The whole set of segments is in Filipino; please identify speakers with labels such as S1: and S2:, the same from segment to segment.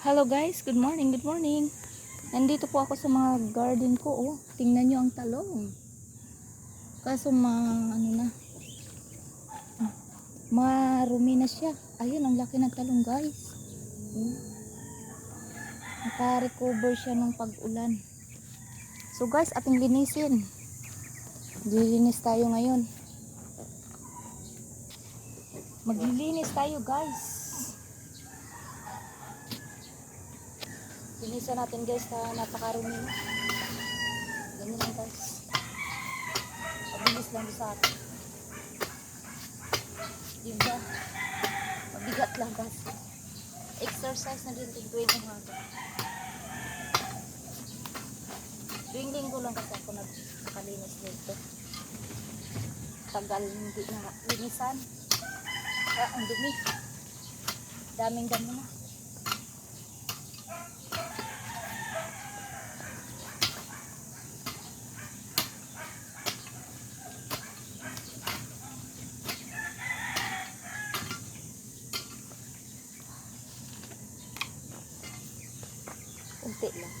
S1: Hello guys, good morning, good morning. Nandito po ako sa mga garden ko, oh. Tingnan nyo ang talong. Kaso ma, ano na, marumi na siya. Ayun, ang laki ng talong guys. Hmm. Naka-recover siya ng pag-ulan. So guys, ating linisin. Lilinis tayo ngayon. Maglilinis tayo guys. Linisan natin guys na napakarumi. Ganyan lang guys. Mabilis lang sa atin. Diba? Mabigat lang guys. Exercise na din tigwin ng haba. Tuwing linggo lang kasi ako nagkalinis dito. Tagal hindi na linisan. Ah, ang dumi. Daming dami na. Kunti lang.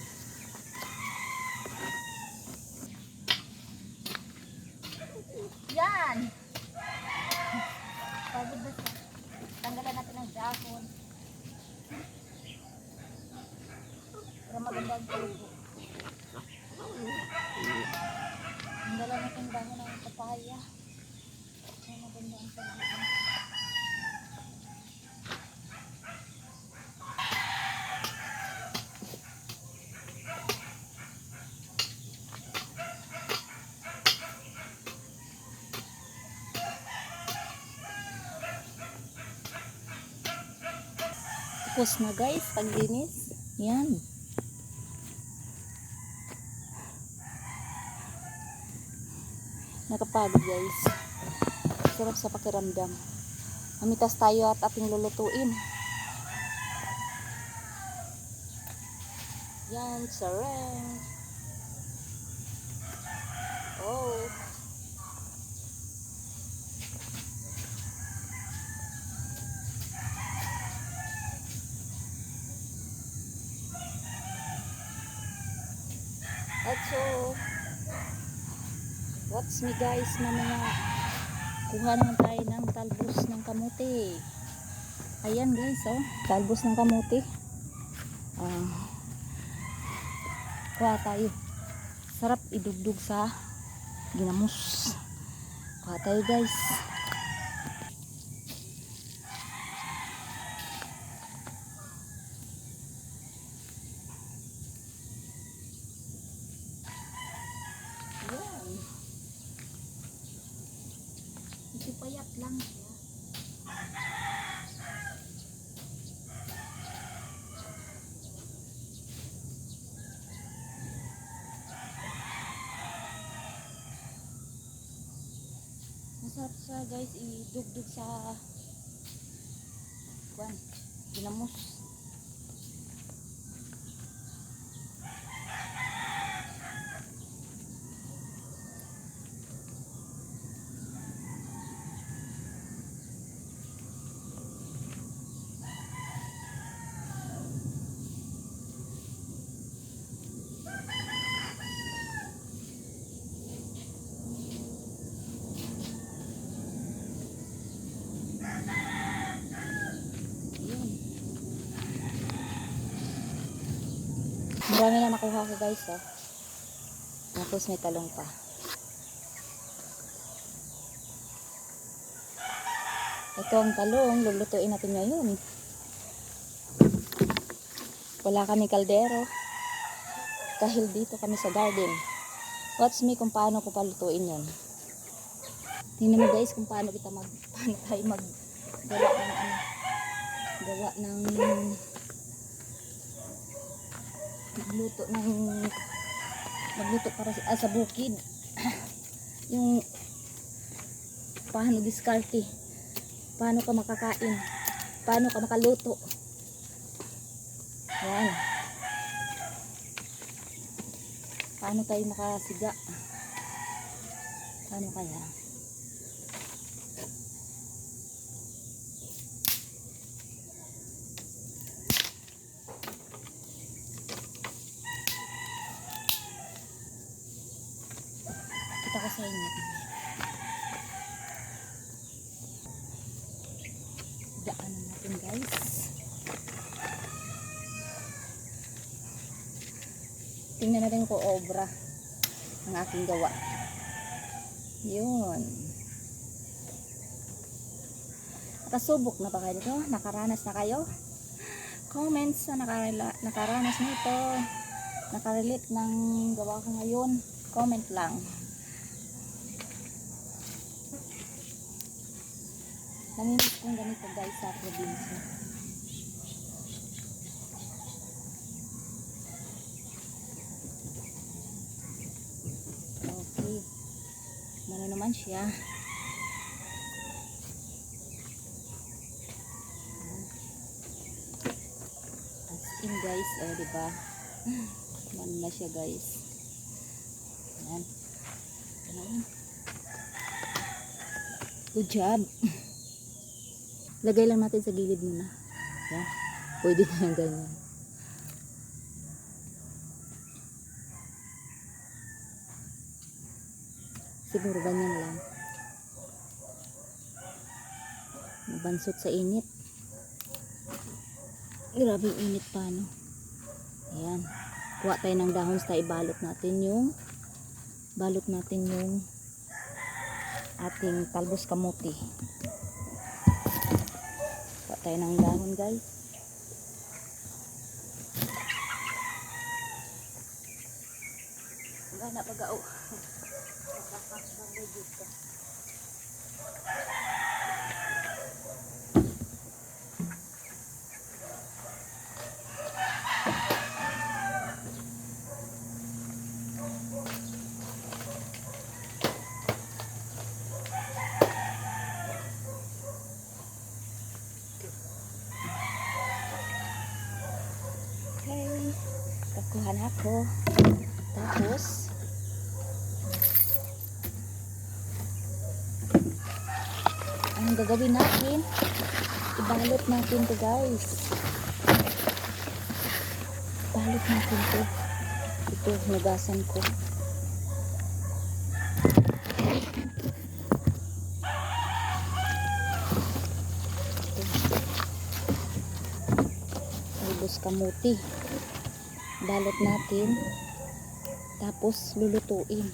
S1: Yan! Pagod na siya. Tanggalan natin ang dahon. Para maganda ang tubo. Tanggalan natin dahon ng papaya. Para maganda ang tubo. Tapos na guys, paglinis. Yan. Nakapagod guys. Sarap sa pakiramdam. Mamitas tayo at ating lulutuin. Yan, sarang. Oh. At so, what's me guys na mga kuha naman tayo ng talbos ng kamuti. Ayan guys, oh, talbos ng kamuti. Ah, kuha tayo. Sarap idugdug sa ginamos. Kuha tayo guys. Yan. Medyo payat lang siya. Masarap siya guys idugdug sa kwan, ginamos. Yun. Marami na nakuha ko guys oh. Tapos may talong pa. Ito ang talong, lulutuin natin ngayon. Wala kami kaldero. Dahil dito kami sa garden. Watch me kung paano ko palutuin yan. Tingnan mo guys kung paano kita mag paano tayo mag gawa ng ano gawa ng magluto ng magluto para sa, ah, sa bukid. Yung paano diskarte? Paano ka makakain? Paano ka makaluto? Yan. Paano tayo makasiga? Paano kaya Tingnan natin kung obra ang aking gawa. Yun. Nakasubok na ba kayo nito? Nakaranas na kayo? Comments sa nakarela, nakaranas nito. Nakarelate ng gawa ko ngayon. Comment lang. Namimiss kong ganito guys sa probinsya. Okay. Ano naman siya? As in guys, oh, di ba? Man na siya guys. Yan. Yan. Good job. Lagay lang natin sa gilid muna. Yan. Pwede na ganyan. Siguro ganyan lang. Mabansot sa init. Grabe init pa, no? Ayan. Kuha tayo ng dahon sa ibalot natin yung balot natin yung ating talbos kamuti. Kuha tayo ng dahon, guys. Wala na pag-ao. Okay. Kakuha na ako. Tapos, gagawin natin? Ibalot natin to guys. Balot natin to. Ito, hugasan ko. Talbos kamuti. Balot natin. Tapos lulutuin.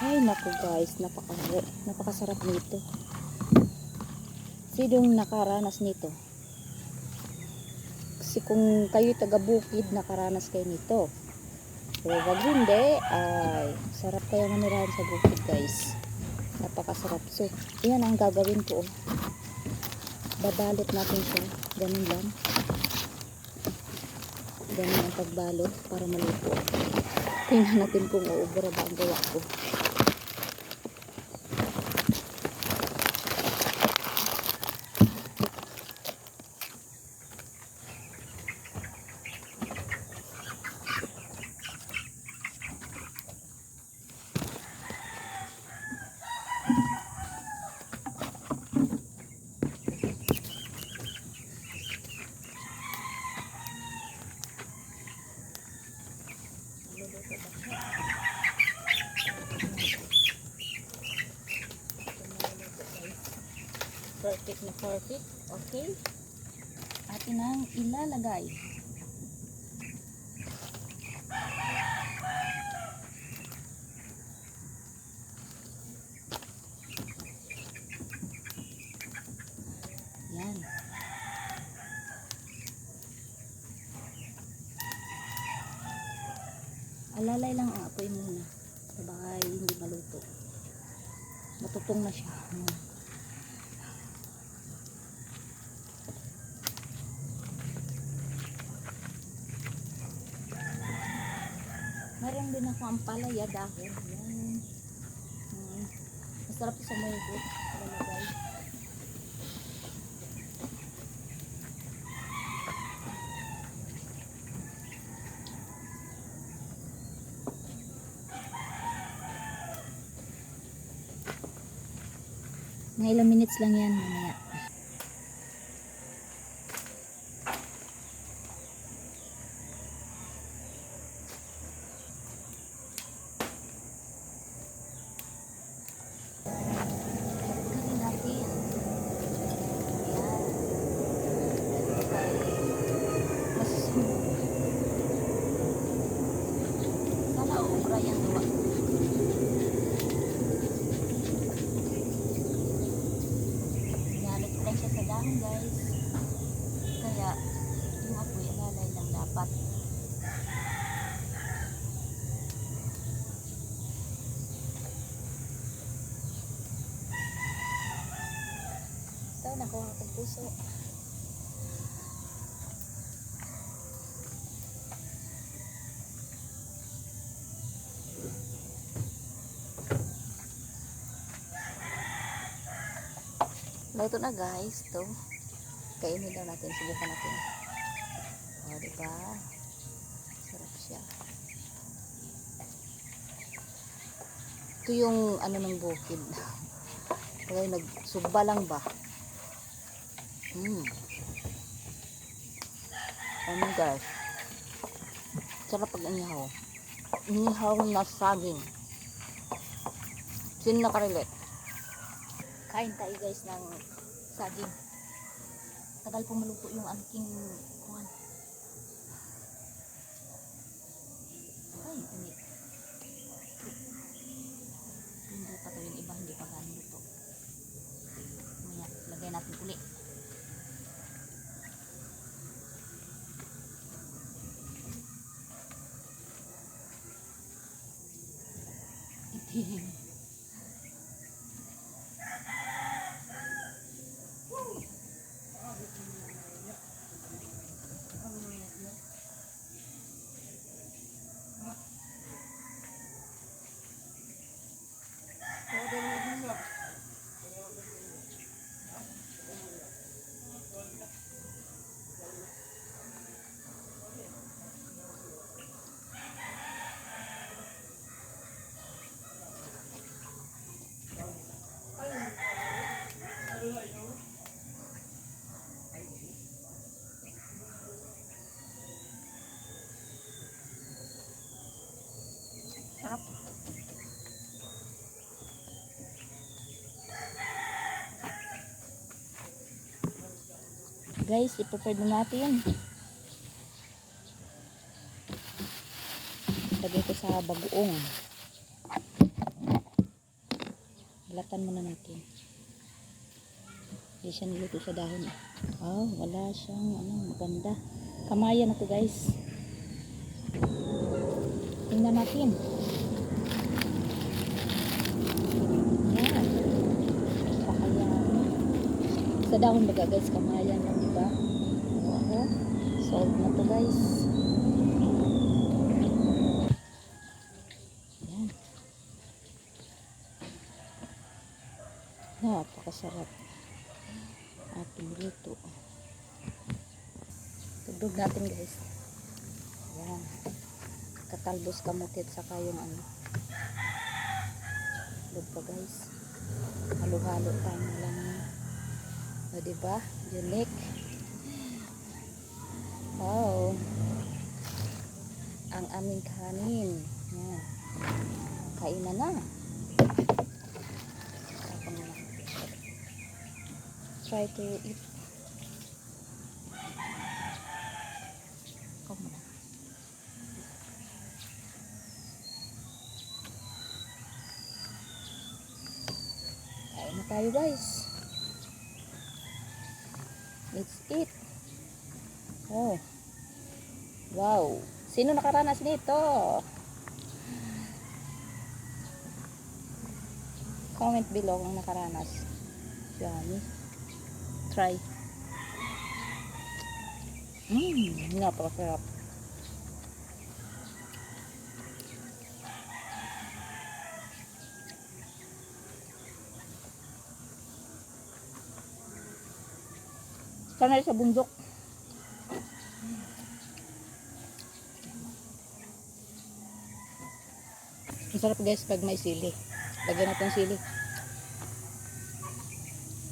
S1: Ay naku guys, napaka napakasarap nito. Sinong nakaranas nito? Kasi kung kayo taga bukid, nakaranas kayo nito. Pero wag hindi, ay sarap kaya manirahan sa bukid guys. Napakasarap. So, yan ang gagawin ko. Babalot natin siya. Ganun lang. Ganun ang pagbalot para maluto. Tingnan natin kung uubra ba ang gawa ko. Perfect. Okay. Atin ang ilalagay. Yan. Alalay lang ang apoy muna. Sa bahay, hindi maluto. Matutong na siya. Meron din ako ang palaya. Yan. Hmm. Masarap sa may good. Lalagay. Mga ilang minutes lang yan mamaya. Kasi natin. Ayan. dahon guys. Kaya yung apoy alalay lang dapat. Ito, nakuha kong puso. Luto na guys, to. Kainin daw natin, subukan natin. O, diba? Sarap siya. Ito yung ano ng bukid. Kaya nagsugba lang ba? Hmm. Ano guys? Sarap pag inihaw. Inihaw na saging. Sino nakarelate? Kain tayo guys ng saging. Tagal po maluto yung aking kuhan. Ay, init. Hindi pa to yung iba, hindi pa ganun luto. Maya, lagay natin uli. Itim. Sarap. Guys, i-prepare na natin. Lagay ko sa bagoong. Balatan muna natin. Hindi siya niluto sa dahon. Oh, wala siyang ano, maganda. Kamayan na to guys. Tingnan natin. Yan. Pakayaman. Sa dahon baga guys, kamayan lang diba? Oo. Solve na to guys. Yan. Napakasarap. Ating luto. Tugtog natin guys. Yan. Katalbos kamutit saka yung ano. Lug pa guys. Halo-halo tayo lang. O diba? Unique. Wow. Ang aming kanin. Yan. Kainan na. Try to eat. Kain na tayo guys. Let's eat. Oh. Wow. Sino nakaranas nito? Comment below kung nakaranas. Yummy. Try. Mmm, napakasarap. Sanay sa bundok. Masarap guys pag may sili. Lagyan natin sili.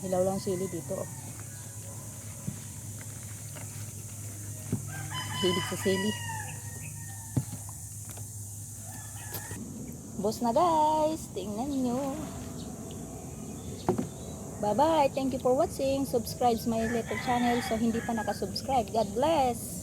S1: Hilaw lang sili dito. oh. Hilig sa sili. Boss na guys. Tingnan nyo. Bye-bye. Thank you for watching. Subscribe my little channel so hindi pa nakasubscribe. God bless.